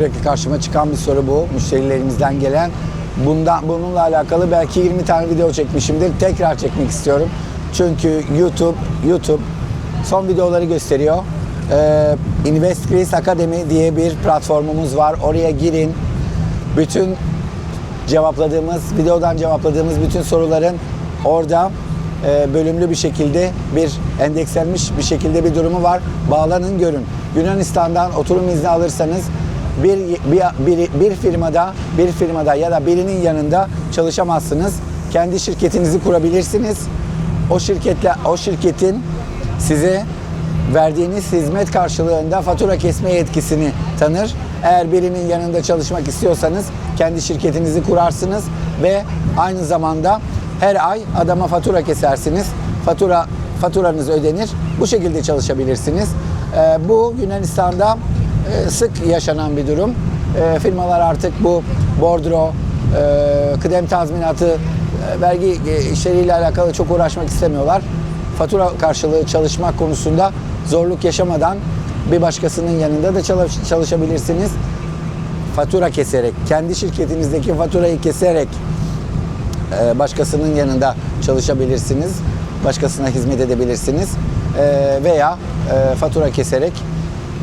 Sürekli karşıma çıkan bir soru bu. Müşterilerimizden gelen. Bundan, bununla alakalı belki 20 tane video çekmişimdir. Tekrar çekmek istiyorum. Çünkü YouTube, YouTube son videoları gösteriyor. Ee, InvestCrease Academy diye bir platformumuz var. Oraya girin. Bütün cevapladığımız, videodan cevapladığımız bütün soruların orada e, bölümlü bir şekilde bir endekslenmiş bir şekilde bir durumu var. Bağlanın görün. Yunanistan'dan oturum izni alırsanız bir, bir, bir, bir firmada bir firmada ya da birinin yanında çalışamazsınız. Kendi şirketinizi kurabilirsiniz. O şirketle o şirketin size verdiğiniz hizmet karşılığında fatura kesme yetkisini tanır. Eğer birinin yanında çalışmak istiyorsanız kendi şirketinizi kurarsınız ve aynı zamanda her ay adama fatura kesersiniz. Fatura faturanız ödenir. Bu şekilde çalışabilirsiniz. Ee, bu Yunanistan'da sık yaşanan bir durum. E, firmalar artık bu bordro, e, kıdem tazminatı, e, vergi e, işleriyle alakalı çok uğraşmak istemiyorlar fatura karşılığı çalışmak konusunda zorluk yaşamadan bir başkasının yanında da çalış- çalışabilirsiniz. Fatura keserek, kendi şirketinizdeki faturayı keserek e, başkasının yanında çalışabilirsiniz. Başkasına hizmet edebilirsiniz. E, Veya e, fatura keserek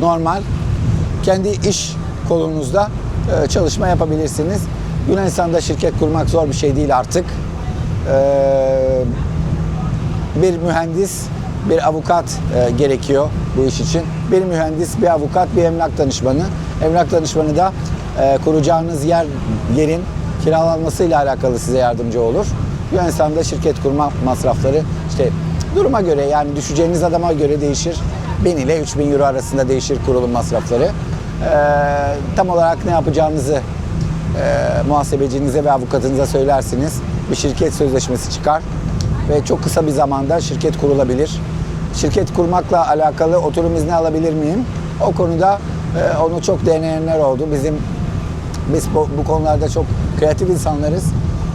normal kendi iş kolunuzda e, çalışma yapabilirsiniz. Yunanistan'da şirket kurmak zor bir şey değil artık. E, bir mühendis, bir avukat e, gerekiyor bu iş için. Bir mühendis, bir avukat, bir emlak danışmanı. Emlak danışmanı da kuracağınız yer yerin kiralanmasıyla alakalı size yardımcı olur. Yunanistan'da şirket kurma masrafları işte duruma göre yani düşeceğiniz adama göre değişir. 1000 ile 3000 euro arasında değişir kurulum masrafları. E, tam olarak ne yapacağınızı e, muhasebecinize ve avukatınıza söylersiniz. Bir şirket sözleşmesi çıkar ve çok kısa bir zamanda şirket kurulabilir. Şirket kurmakla alakalı oturum izni alabilir miyim? O konuda e, onu çok deneyenler oldu. Bizim biz bu, bu konularda çok kreatif insanlarız.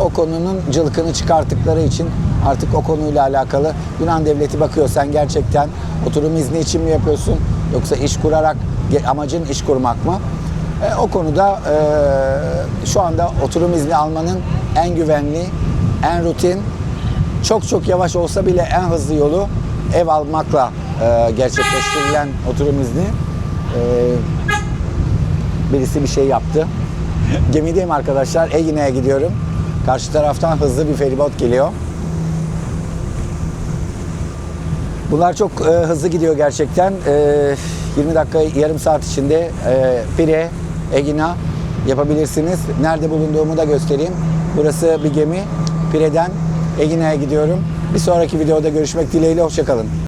O konunun cılkını çıkarttıkları için artık o konuyla alakalı Yunan devleti bakıyor sen gerçekten oturum izni için mi yapıyorsun yoksa iş kurarak amacın iş kurmak mı? E, o konuda e, şu anda oturum izni almanın en güvenli, en rutin, çok çok yavaş olsa bile en hızlı yolu ev almakla e, gerçekleştirilen oturum izni. E, birisi bir şey yaptı. Gemideyim arkadaşlar. Egine'ye gidiyorum. Karşı taraftan hızlı bir feribot geliyor. Bunlar çok e, hızlı gidiyor gerçekten. E, 20 dakika, yarım saat içinde e, Pire, Egina yapabilirsiniz. Nerede bulunduğumu da göstereyim. Burası bir gemi. Pire'den Egine'ye gidiyorum. Bir sonraki videoda görüşmek dileğiyle. Hoşçakalın.